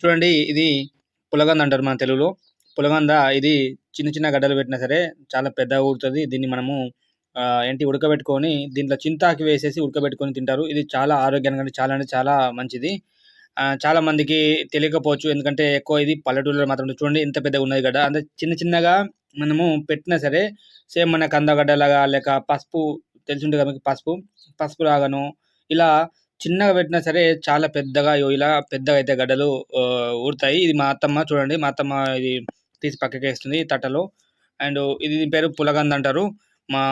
చూడండి ఇది పులగంద అంటారు మన తెలుగులో. పులగంద ఇది చిన్న చిన్న గడ్డలు పెట్టినా సరే చాలా పెద్దగా ఊరుతుంది. దీన్ని మనము ఏంటి ఉడకబెట్టుకొని దీంట్లో చింతాకి వేసేసి ఉడకబెట్టుకొని తింటారు. ఇది చాలా ఆరోగ్యానికి చాలా అంటే చాలా మంచిది. చాలా మందికి తెలియకపోవచ్చు. ఎందుకంటే ఎక్కువ ఇది పల్లెటూరులో మాత్రం చూడండి ఎంత పెద్దగా ఉన్నది గడ్డ. అంటే చిన్న చిన్నగా మనము పెట్టినా సరే సేమ్ మన కందగడ్డ లాగా లేక పసుపు తెలిసి ఉంటుంది కదా పసుపు? పసుపు లాగాను ఇలా చిన్నగా పెట్టినా సరే చాలా పెద్దగా ఇలా పెద్దగా అయితే గడ్డలు ఊరుతాయి. ఇది మా అత్తమ్మ చూడండి. మా అత్తమ్మ ఇది తీసి పక్కకి వేస్తుంది తట్టలో. అండ్ ఇది దీని పేరు పులగంద అంటారు. మా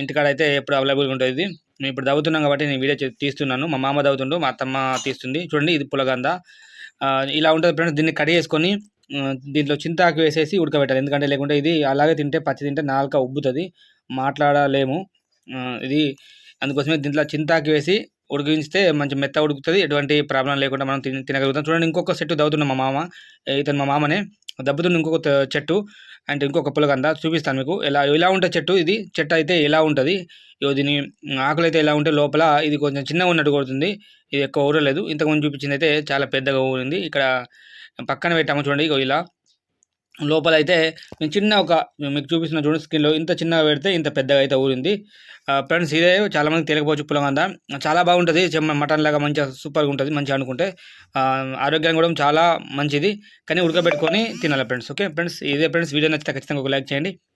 ఇంటికాడ అయితే ఎప్పుడు అవైలబుల్గా ఉంటుంది ఇది. మేము ఇప్పుడు దవ్వుతున్నాం కాబట్టి నేను వీడియో తీస్తున్నాను. మా మామ తవ్వుతుండు మా అత్తమ్మ తీస్తుంది. చూడండి ఇది పులగంద ఇలా ఉంటుంది ఫ్రెండ్స్. దీన్ని కడి చేసుకొని దీంట్లో చింతాకు వేసేసి ఉడకబెట్టాలి. ఎందుకంటే లేకుంటే ఇది అలాగే తింటే పచ్చి తింటే నాలుక ఉబ్బుతుంది. మాట్లాడలేము. ఇది అందుకోసమే దీంట్లో చింతాకు వేసి ఉడికించితే మంచి మెత్త ఉడుకుతుంది. ఎటువంటి ప్రాబ్లం లేకుండా మనం తిన తినగలుగుతాం. చూడండి ఇంకొక చెట్టు దవ్వుతున్న మా మామ. ఇతను మా మామనే. దెబ్బతున్న ఇంకొక చెట్టు అండ్ ఇంకొక పులగంద చూపిస్తాను మీకు. ఎలా ఇలా ఉంటుంది చెట్టు ఇది? చెట్టు అయితే ఎలా ఉంటుంది? దీని ఆకులు అయితే ఎలా ఉంటే లోపల ఇది కొంచెం చిన్నగా ఉన్నట్టు కొడుతుంది. ఇది ఎక్కువ ఊరలేదు. ఇంతకుముందు చూపించింది అయితే చాలా పెద్దగా ఊరింది. ఇక్కడ పక్కన పెట్టాము చూడండి ఇగో ఇలా. లోపల అయితే నేను చిన్న ఒక మీకు చూపిస్తున్న చూడండి స్కిన్లో ఇంత చిన్నగా పెడితే ఇంత పెద్దగా అయితే ఊరింది. ఫ్రెండ్స్ ఇదే చాలామందికి తెలియకపోవచ్చు పులగంద. చాలా బాగుంటుంది మటన్ లాగా మంచిగా సూపర్గా ఉంటుంది మంచిగా అనుకుంటే ఆరోగ్యానికి కూడా చాలా మంచిది. కానీ ఉడకబెట్టుకొని తినాలి ఫ్రెండ్స్ ఓకే? ఫ్రెండ్స్ ఇదే ఫ్రెండ్స్ వీడియో నచ్చితే ఖచ్చితంగా ఒక లైక్ చేయండి.